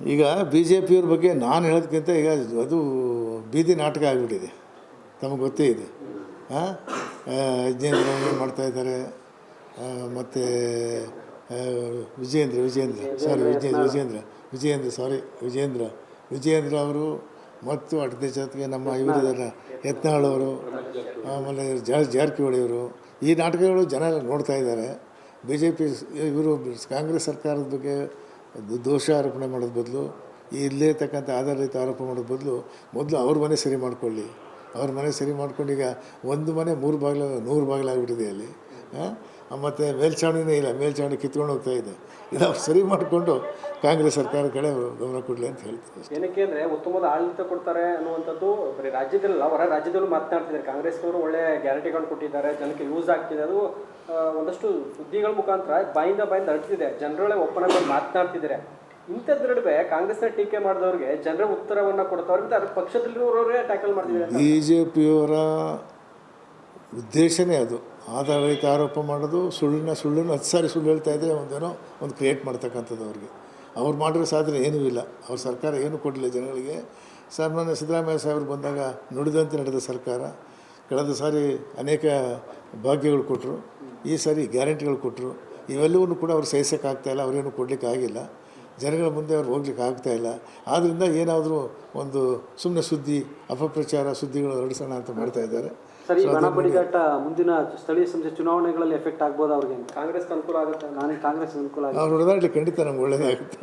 ಈಗ B J ಪಿಯವ್ರ ಬಗ್ಗೆ ನಾನು ಹೇಳೋದಕ್ಕಿಂತ ಈಗ ಅದು ಬೀದಿ ನಾಟಕ ಆಗಿಬಿಟ್ಟಿದೆ. ತಮಗೆ ಗೊತ್ತೇ ಇದೆ. ಹಾಂ ಮಾಡ್ತಾ ಇದ್ದಾರೆ? ಮತ್ತು ವಿಜೇಂದ್ರ ವಿಜೇಂದ್ರ ಸಾರಿ ವಿಜೇಂದ್ರ ವಿಜೇಂದ್ರ ವಿಜೇಂದ್ರ ಸಾರಿ ವಿಜೇಂದ್ರ ವಿಜೇಂದ್ರ ಅವರು ಮತ್ತು ಅಡ್ಡ ಜೊತೆಗೆ ನಮ್ಮ ಇವರಿದ್ದಾರೆ ಯತ್ನಾಳವರು ಆಮೇಲೆ ಜಾರಕಿಹೊಳಿಯವರು ಈ ನಾಟಕಗಳು ಜನ ನೋಡ್ತಾ ಇದ್ದಾರೆ. ಬಿ ಜೆ ಪಿ ಇವರು ಕಾಂಗ್ರೆಸ್ ಸರ್ಕಾರದ ಬಗ್ಗೆ ದ- ದೋಷ ಆರೋಪಣೆ ಮಾಡೋದು ಬದಲು ಇಲ್ಲೇ ತಕ್ಕಂಥ ಆಧಾರಿತ ಆರೋಪ ಮಾಡೋದು ಬದಲು ಮೊದಲು ಅವ್ರ ಮನೆ ಸರಿ ಮಾಡ್ಕೊಳ್ಳಿ. ಅವ್ರ ಮನೆ ಸರಿ ಮಾಡ್ಕೊಂಡು ಈಗ ಒಂದು ಮನೆ ಮೂರು ಬಾಗಿಲು, ನೂರು ಬಾಗಿಲಾಗ್ಬಿಟ್ಟಿದೆ ಅಲ್ಲಿ. ಮತ್ತು ಮೇಲ್ಛಾವಣಿನೇ ಇಲ್ಲ ಮೇಲ್ಛಾವಣಿ ಕಿತ್ಕೊಂಡು ಹೋಗ್ತಾ ಇದೆ. ಇದು ಅವ್ರು ಸರಿ ಮಾಡಿಕೊಂಡು ಕಾಂಗ್ರೆಸ್ ಸರ್ಕಾರ ಕಡೆ ಗಮನ ಕೊಡಲಿ ಅಂತ ಹೇಳ್ತೀನಿ ಏನಕ್ಕೆ ಅಂದರೆ ಉತ್ತಮವಾದ ಆಡಳಿತ ಕೊಡ್ತಾರೆ ಅನ್ನುವಂಥದ್ದು ಬರೀ ರಾಜ್ಯದಲ್ಲ ಹೊರ ರಾಜ್ಯದಲ್ಲೂ ಮಾತನಾಡ್ತಿದ್ದಾರೆ. ಕಾಂಗ್ರೆಸ್ನವರು ಒಳ್ಳೆ ಗ್ಯಾರಂಟಿಗಳು ಕೊಟ್ಟಿದ್ದಾರೆ ಜನಕ್ಕೆ ಯೂಸ್ ಆಗ್ತಿದೆ. ಅದು ಒಂದಷ್ಟು ಸುದ್ದಿಗಳ ಮುಖಾಂತರ ಬಾಯಿಂದ ಬಾಯಿಂದ ಅಡ್ತಿದೆ ಜನರೊಳಗೆ ಒಪ್ಪನ ಮಾತನಾಡ್ತಿದ್ದಾರೆ. ಇಂಥದ್ದು ನಡುವೆ ಕಾಂಗ್ರೆಸ್ನ ಟೀಕೆ ಮಾಡಿದವ್ರಿಗೆ ಜನರ ಉತ್ತರವನ್ನು ಕೊಡ್ತಾವ್ರೆ ಮತ್ತೆ ಅದ್ರ ಪಕ್ಷದಲ್ಲಿರೋರೇ ಟ್ಯಾಕಲ್ ಮಾಡ್ತಿದ್ದಾರೆ ಬಿ ಜೆ ಪಿಯವರ ಉದ್ದೇಶನೇ ಅದು. ಆಧಾರಿತ ಆರೋಪ ಮಾಡೋದು ಸುಳ್ಳಿನ ಸುಳ್ಳನ್ನು ಹತ್ತು ಸಾರಿ ಸುಳ್ಳು ಹೇಳ್ತಾ ಇದ್ದರೆ ಒಂದೇನೋ ಒಂದು ಕ್ರಿಯೇಟ್ ಮಾಡ್ತಕ್ಕಂಥದ್ದು ಅವ್ರಿಗೆ. ಅವ್ರು ಮಾಡಿರೋ ಸಾಧನೆ ಏನೂ ಇಲ್ಲ. ಅವ್ರ ಸರ್ಕಾರ ಏನೂ ಕೊಡಲಿಲ್ಲ ಜನಗಳಿಗೆ. ಸಾಮಾನ್ಯ ಸಿದ್ದರಾಮಯ್ಯ ಸಾಹೇಬರು ಬಂದಾಗ ನುಡಿದಂತೆ ನಡೆದ ಸರ್ಕಾರ. ಕಳೆದ ಸಾರಿ ಅನೇಕ ಭಾಗ್ಯಗಳು ಕೊಟ್ಟರು. ಈ ಸಾರಿ ಗ್ಯಾರಂಟಿಗಳು ಕೊಟ್ಟರು. ಇವೆಲ್ಲವನ್ನು ಕೂಡ ಅವ್ರು ಸಹಿಸೋಕ್ಕಾಗ್ತಾಯಿಲ್ಲ ಅವ್ರೇನು ಕೊಡಲಿಕ್ಕೆ ಆಗಿಲ್ಲ. ಜನಗಳ ಮುಂದೆ ಅವ್ರು ಹೋಗ್ಲಿಕ್ಕೆ ಆಗ್ತಾ ಇಲ್ಲ. ಆದ್ದರಿಂದ ಏನಾದರೂ ಒಂದು ಸುಮ್ಮನೆ ಸುದ್ದಿ ಅಪಪ್ರಚಾರ ಸುದ್ದಿಗಳು ಹೊರಡಿಸೋಣ ಅಂತ ಮಾಡ್ತಾ ಇದ್ದಾರೆ. ಸರ್ ಮುಂದಿನ ಸ್ಥಳೀಯ ಸಂಸ್ಥೆ ಚುನಾವಣೆಗಳಲ್ಲಿ ಎಫೆಕ್ಟ್ ಆಗ್ಬೋದು ಅವ್ರಿಗೆ? ಕಾಂಗ್ರೆಸ್ ಅನುಕೂಲ ಆಗುತ್ತೆ? ನಾನು ಕಾಂಗ್ರೆಸ್ ಅನುಕೂಲ ಅವ್ರು ಹೊಡೆದಾಡ್ಲಿ ಖಂಡಿತ ನಮ್ಗೆ ಒಳ್ಳೇದಾಗುತ್ತೆ.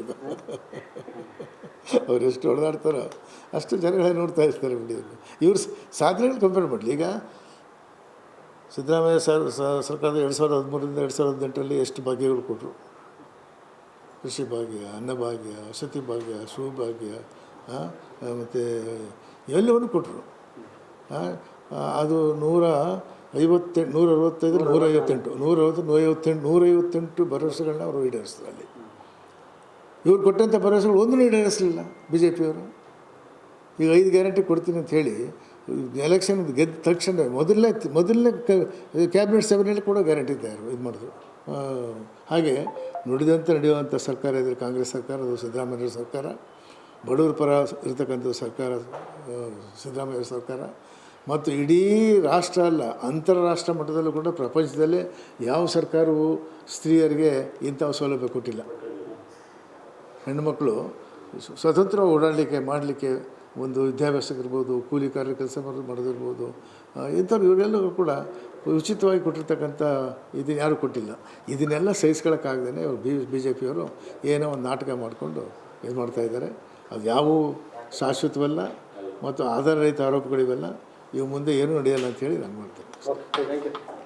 ಅವ್ರು ಎಷ್ಟು ಹೊಡೆದಾಡ್ತಾರೋ ಅಷ್ಟು ಜನಗಳೇ ನೋಡ್ತಾ ಇರ್ತಾರೆ ಬಿಡಿ ಇವರು ಸಾಧನೆಗಳು ಕಂಪೇರ್ ಮಾಡಲಿ. ಈಗ ಸಿದ್ದರಾಮಯ್ಯ ಸರ್ ಸರ್ಕಾರದ ಎರಡು ಸಾವಿರದ ಹದಿಮೂರರಿಂದ ಎರಡು ಸಾವಿರದ ಹದಿನೆಂಟರಲ್ಲಿ ಎಷ್ಟು ಭಾಗ್ಯಗಳು ಕೊಟ್ಟರು ಕೃಷಿ ಭಾಗ್ಯ ಅನ್ನಭಾಗ್ಯ ವಸತಿ ಭಾಗ್ಯ ಸುಭಾಗ್ಯ ಮತ್ತು ಎಲ್ಲವನ್ನು ಕೊಟ್ಟರು. ಅದು ನೂರ ಐವತ್ತೆಂಟು ನೂರ ಅರವತ್ತೈದು, ನೂರ ಐವತ್ತೆಂಟು. ನೂರ ಅರವತ್ತು, ನೂರ ಐವತ್ತೆಂಟು ನೂರ ಐವತ್ತೆಂಟು ಭರವಸೆಗಳನ್ನ ಅವರು ಈಡೇರಿಸಿದ್ರು ಅಲ್ಲಿ. ಇವ್ರು ಕೊಟ್ಟಂಥ ಭರವಸೆಗಳು ಒಂದೂ ಈಡೇರಿಸಲಿಲ್ಲ ಬಿ ಜೆ ಪಿಯವರು ಈಗ ಐದು ಗ್ಯಾರಂಟಿ ಕೊಡ್ತೀನಿ ಅಂತ ಹೇಳಿ ಎಲೆಕ್ಷನ್ ಗೆದ್ದ ತಕ್ಷಣ ಮೊದಲನೇ ಮೊದಲನೇ ಕ್ಯಾಬಿನೆಟ್ ಸಭೆಯಲ್ಲಿ ಕೂಡ ಗ್ಯಾರಂಟಿ ಇದ್ದಾರೆ ಇದು ಮಾಡಿದ್ರು. ಹಾಗೆ ನುಡಿದಂತೆ ನಡೆಯುವಂಥ ಸರ್ಕಾರ ಇದ್ದರೆ ಕಾಂಗ್ರೆಸ್ ಸರ್ಕಾರ, ಅದು ಸಿದ್ದರಾಮಯ್ಯ ಸರ್ಕಾರ, ಬಡವರ ಪರ ಇರತಕ್ಕಂಥ ಸರ್ಕಾರ ಸಿದ್ದರಾಮಯ್ಯ ಸರ್ಕಾರ, ಮತ್ತು ಇಡೀ ರಾಷ್ಟ್ರ ಅಲ್ಲ, ಅಂತಾರಾಷ್ಟ್ರ ಮಟ್ಟದಲ್ಲೂ ಕೂಡ ಪ್ರಪಂಚದಲ್ಲೇ ಯಾವ ಸರ್ಕಾರವು ಸ್ತ್ರೀಯರಿಗೆ ಇಂಥ ಸೌಲಭ್ಯ ಕೊಟ್ಟಿಲ್ಲ. ಹೆಣ್ಣುಮಕ್ಕಳು ಸ್ವ- ಸ್ವತಂತ್ರ ಓಡಾಡಲಿಕ್ಕೆ, ಮಾಡಲಿಕ್ಕೆ ಒಂದು ವಿದ್ಯಾಭ್ಯಾಸಕ್ಕಿರ್ಬೋದು ಕೂಲಿ ಕಾರ್ಯ ಕೆಲಸ ಮಾಡೋದು, ಮಾಡೋದಿರ್ಬೋದು ಇಂಥವ್ರು ಇವರೆಲ್ಲರೂ ಕೂಡ ಉಚಿತವಾಗಿ ಕೊಟ್ಟಿರ್ತಕ್ಕಂಥ ಇದನ್ನು ಯಾರೂ ಕೊಟ್ಟಿಲ್ಲ. ಇದನ್ನೆಲ್ಲ ಸಹಿಸ್ಕೊಳ್ಳೋಕ್ಕಾಗ್ದೇ ಬಿ ಬಿ ಜೆ ಪಿಯವರು ಏನೋ ಒಂದು ನಾಟಕ ಮಾಡಿಕೊಂಡು ಇದು ಮಾಡ್ತಾಯಿದ್ದಾರೆ ಅದು ಯಾವ ಶಾಶ್ವತವಲ್ಲ ಮತ್ತು ಆಧಾರರಹಿತ ಆರೋಪಗಳಿವೆಲ್ಲ. ಇವು ಮುಂದೆ ಏನೂ ನಡೆಯಲ್ಲ ಅಂತೇಳಿ ನಾನು ಮಾಡ್ತೇನೆ.